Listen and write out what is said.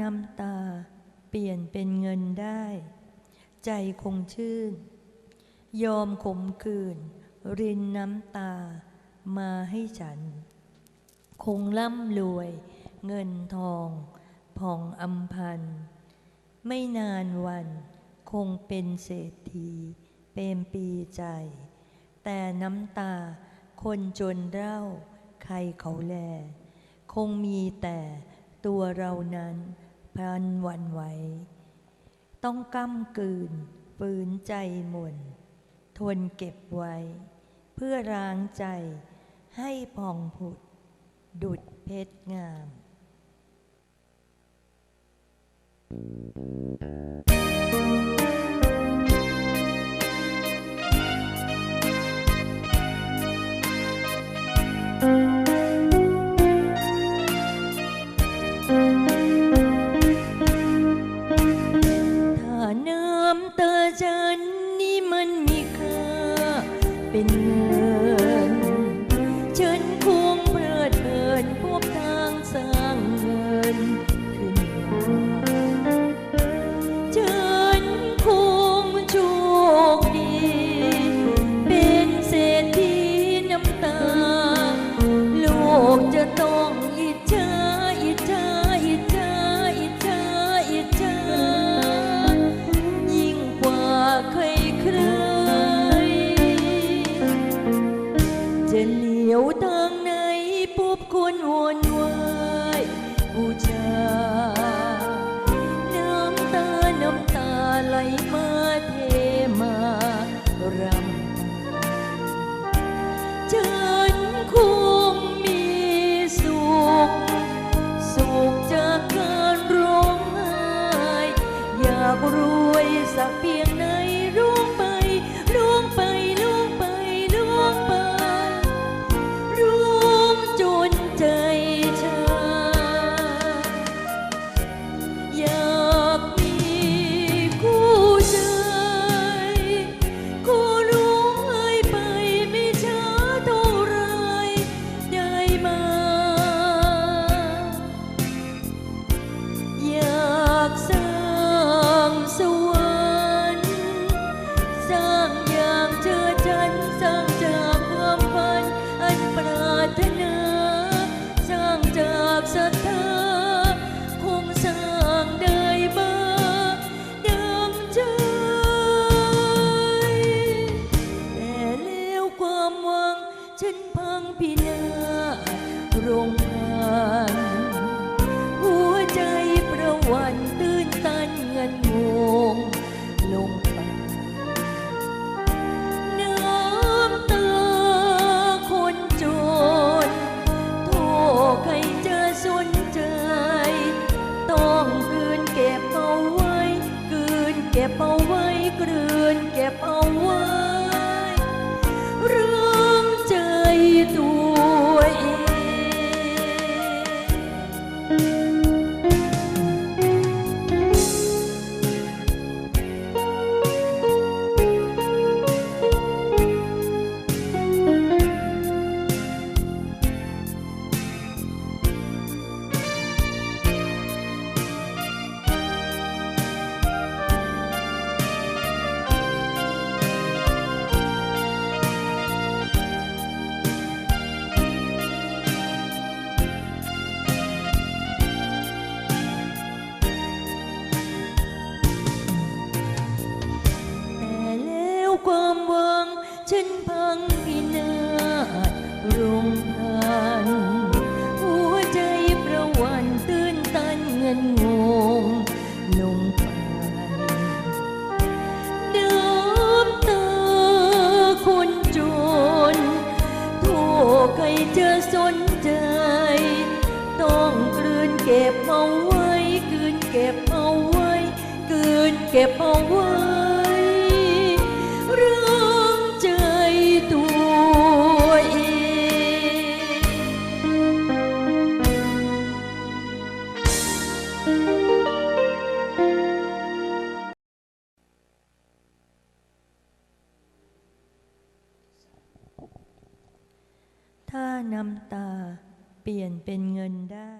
น้ำตา เปลี่ยนเป็นเงินได้ ใจคงชื่น ยอมขมขื่นรินน้ำตา มาให้ฉัน คงร่ำรวย เงินทองผ่องอำพัน ไม่นานวันคงเป็นเศรษฐี เปรมปรีใจ แต่น้ำตาคนจนเร่า ใครเขาแล คงมีแต่ ตัวเรานั้นพลันหวันไหว ต้องก้ำกืนฝืนใจหม่น ทนเก็บไว้ เพื่อร้างใจให้ผ่องผุด ดุดเพชรงามถ้ ๆจะเหลียวทางไหนพบคนวนวา เจอฉันสร้างจากความฝันอันปรารถนาสร้างจากศรัทธาคงสร้างได้บ้างดังใจ แต่แล้วความหวังฉันพังพินาศโรงพยาบ นเฉันพังพินาศโรงพยาบาลหัวใจประวันตื้นตันเงินงงลงไปน้ำตาคนจนโทษใครจะสนใจ ต้องกลืนเก็บเอาไว้ กลืนเก็บเอาไว้ กลืนเก็บเอาไว้ น้ำตาเปลี่ยนเป็นเงินได้